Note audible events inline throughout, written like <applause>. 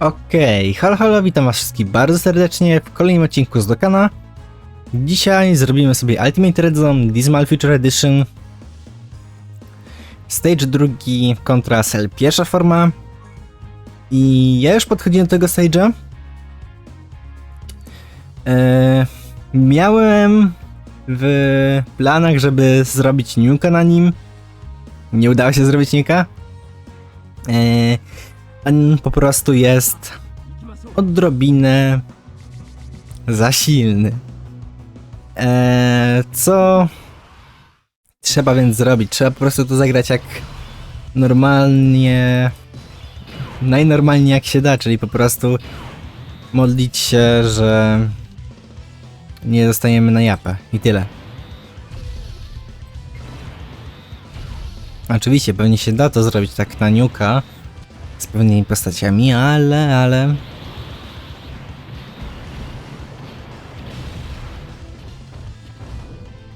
Okej, halo halo, witam was wszystkich bardzo serdecznie w kolejnym odcinku z Dokana. Dzisiaj zrobimy sobie Ultimate Red Zone Dismal Future Edition. Stage drugi kontra Cell pierwsza forma. I ja już podchodziłem do tego stage'a. Eee, miałem w planach, żeby zrobić nuka na nim. Nie udało się zrobić nuka. Eee, po prostu jest odrobinę za silny. Eee, co trzeba więc zrobić? Trzeba po prostu to zagrać jak normalnie, najnormalniej jak się da, czyli po prostu modlić się, że nie dostaniemy na japę i tyle. Oczywiście, pewnie się da to zrobić tak na niuka, z pewnymi postaciami, ale, ale...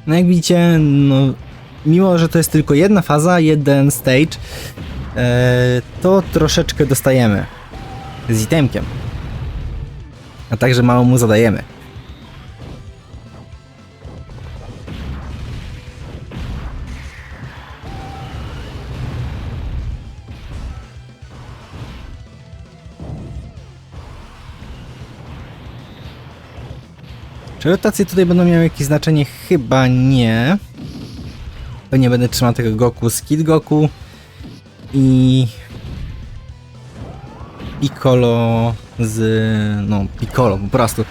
No jak widzicie, no, mimo że to jest tylko jedna faza, jeden stage, e, to troszeczkę dostajemy z itemkiem. A także mało mu zadajemy. Rotacje tutaj będą miały jakieś znaczenie? Chyba nie. Pewnie będę trzymał tego Goku z Kid Goku i Piccolo z... no Piccolo po prostu.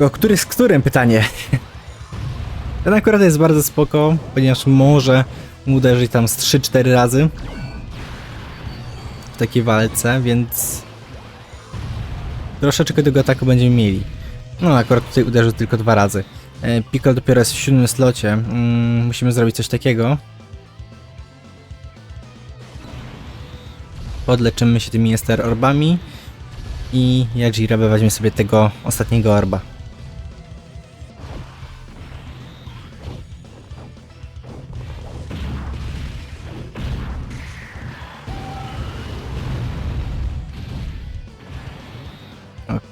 O który z którym pytanie? <laughs> Ten akurat jest bardzo spoko, ponieważ może uderzyć tam z 3-4 razy w takiej walce, więc troszeczkę tego ataku będziemy mieli. No, akurat tutaj uderzył tylko dwa razy. E, Piccolo dopiero jest w siódmym slocie. Mm, musimy zrobić coś takiego. Podleczymy się tymi Ester Orbami. I jak Jirebe weźmie sobie tego ostatniego orba.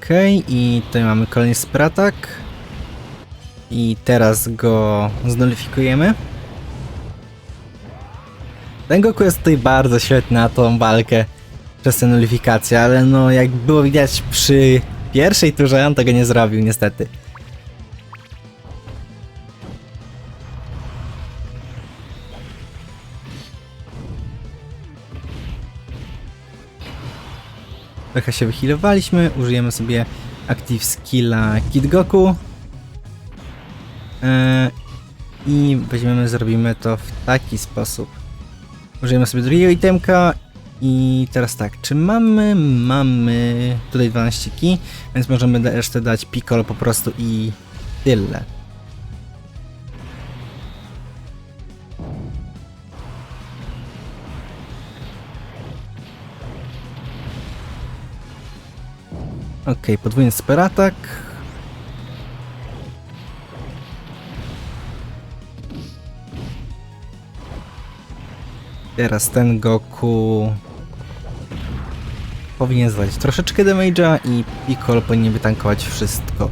Okej, i tutaj mamy kolejny spratak. I teraz go znulifikujemy. Ten Goku jest tutaj bardzo świetny na tą walkę przez tę nulifikację, ale no jak było widać przy pierwszej turze, on tego nie zrobił niestety. Trochę się wyhealowaliśmy, użyjemy sobie active skilla Kid Goku. Eee, I weźmiemy, zrobimy to w taki sposób. Użyjemy sobie drugiego itemka i teraz tak, czy mamy, mamy tutaj 12 ki, więc możemy resztę dać Piccolo po prostu i tyle. Okej, podwójny speratak. Teraz ten Goku powinien zdać troszeczkę damage'a i Piccolo powinien wytankować wszystko.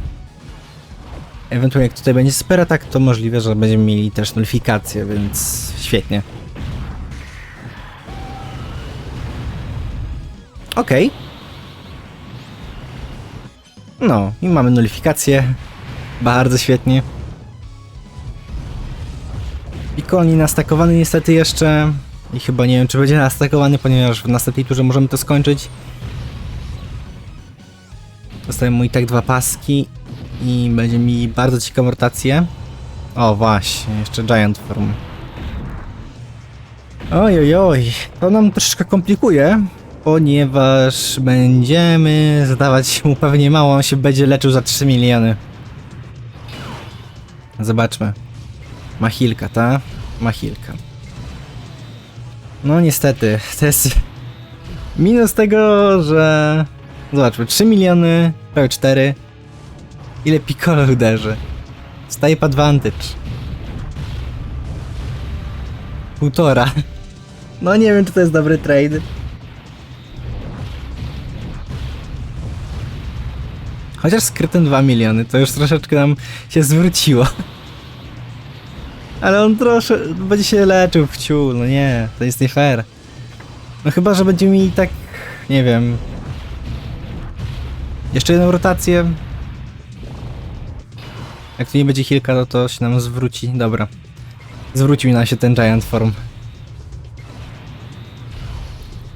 Ewentualnie jak tutaj będzie speratak, to możliwe, że będziemy mieli też nullifikację, więc świetnie. Okej. No, i mamy nullifikację. Bardzo świetnie. Piccolo nie nastakowany niestety jeszcze. I chyba nie wiem, czy będzie nastakowany, ponieważ w następnej turze możemy to skończyć. Dostałem mu i tak dwa paski i będzie mi bardzo ciekawą rotację. O właśnie, jeszcze Giant Form. Oj, oj, oj, to nam troszeczkę komplikuje, ponieważ będziemy zadawać <laughs> mu pewnie mało, on się będzie leczył za 3 miliony. Zobaczmy. Machilka, ta? Machilka. No niestety, to jest <laughs> minus tego, że... Zobaczmy, 3 miliony, prawie 4. Ile Piccolo uderzy? Staje advantage. Półtora. <laughs> No nie wiem, czy to jest dobry trade. Chociaż skrytem 2 miliony, to już troszeczkę nam się zwróciło. Ale on trosze będzie się leczył w ciu, no nie, to jest nie fair. No chyba, że będzie mi tak, nie wiem... Jeszcze jedną rotację. Jak tu nie będzie kilka, no to się nam zwróci. Dobra. Zwrócił nam się ten Giant Form.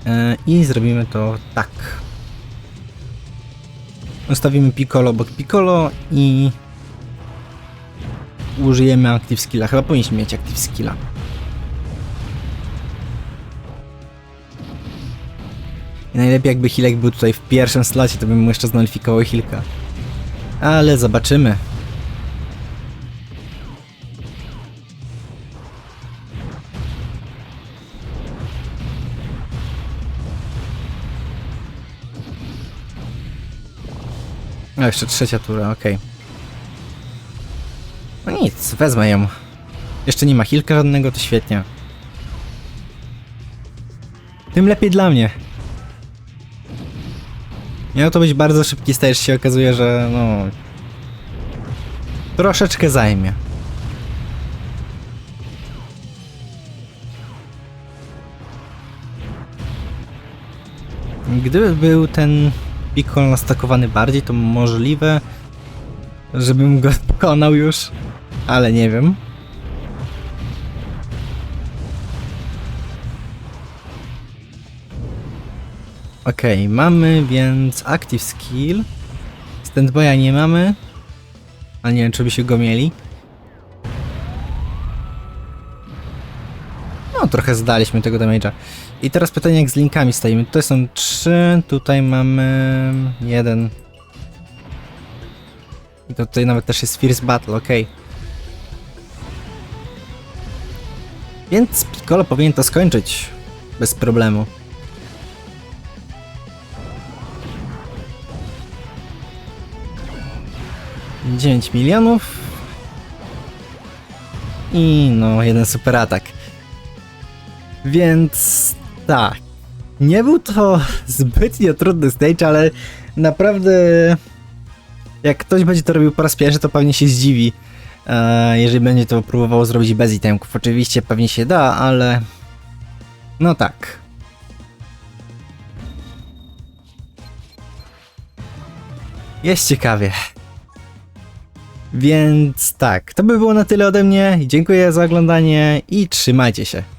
E, I zrobimy to tak. Ustawimy Piccolo obok Piccolo i użyjemy Active Skilla. Chyba powinniśmy mieć Active Skilla. I najlepiej jakby Hilek był tutaj w pierwszym slocie, to bym mu jeszcze znolifikował Hilka. Ale zobaczymy. A jeszcze trzecia tura, okej. No nic, wezmę ją. Jeszcze nie ma Hilka żadnego, to świetnie. Tym lepiej dla mnie. Miał to być bardzo szybki stage, się okazuje, że no... Troszeczkę zajmie. Gdyby był ten Piccolo nastakowany bardziej, to możliwe, żebym go <laughs> pokonał już, ale nie wiem. Okej, mamy więc Active Skill. Standby'a nie mamy. A nie wiem, czy by się go mieli. No, trochę zdaliśmy tego damage'a. I teraz pytanie, jak z linkami stoimy. Tutaj są trzy, tutaj mamy jeden. I to tutaj nawet też jest First Battle, okej. Więc Piccolo powinien to skończyć. Bez problemu. Dziewięć milionów. I no, jeden super atak. Więc tak. Nie był to <laughs> zbytnio trudny stage, ale naprawdę jak ktoś będzie to robił po raz pierwszy, to pewnie się zdziwi. E, jeżeli będzie to próbował zrobić bez itemków. Oczywiście pewnie się da, ale no tak. Jest ciekawie. Więc tak, to by było na tyle ode mnie. Dziękuję za oglądanie i trzymajcie się.